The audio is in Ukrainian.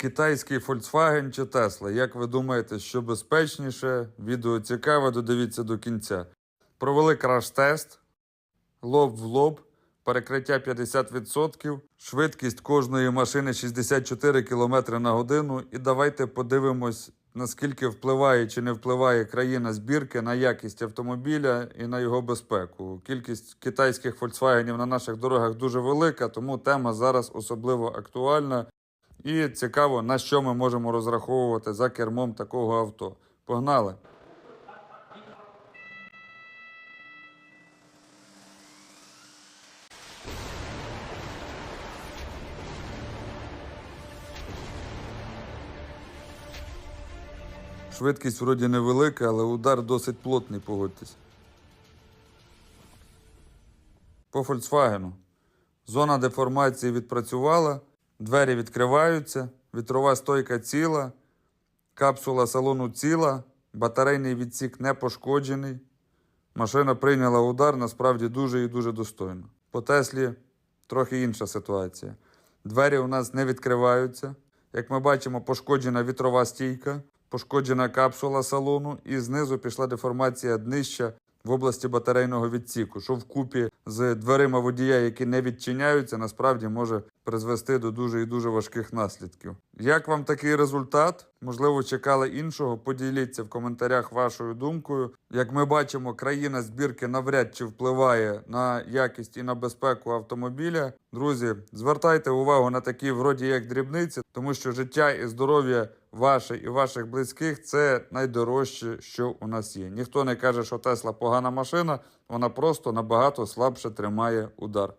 Китайський Volkswagen чи Tesla? Як ви думаєте, що безпечніше? Відео цікаве, додивіться до кінця. Провели краш-тест, лоб в лоб, перекриття 50%, швидкість кожної машини 64 км на годину. І давайте подивимось, наскільки впливає чи не впливає країна збірки на якість автомобіля і на його безпеку. Кількість китайських Volkswagen на наших дорогах дуже велика, тому тема зараз особливо актуальна. І цікаво, на що ми можемо розраховувати за кермом такого авто. Погнали! Швидкість вроді невелика, але удар досить плотний, погодьтесь. По Volkswagen. Зона деформації відпрацювала, двері відкриваються, вітрова стойка ціла, капсула салону ціла, батарейний відсік не пошкоджений. Машина прийняла удар насправді дуже і дуже достойно. По Теслі трохи інша ситуація. Двері у нас не відкриваються. Як ми бачимо, пошкоджена вітрова стійка, пошкоджена капсула салону, і знизу пішла деформація днища в області батарейного відсіку, що вкупі з дверима водія, які не відчиняються, насправді може призвести до дуже і дуже важких наслідків. Як вам такий результат? Можливо, чекали іншого? Поділіться в коментарях вашою думкою. Як ми бачимо, країна збірки навряд чи впливає на якість і на безпеку автомобіля. Друзі, звертайте увагу на такі вроді як дрібниці, тому що життя і здоров'я ваше і ваших близьких це найдорожче, що у нас є. Ніхто не каже, що Тесла погана машина, вона просто набагато слабше тримає удар.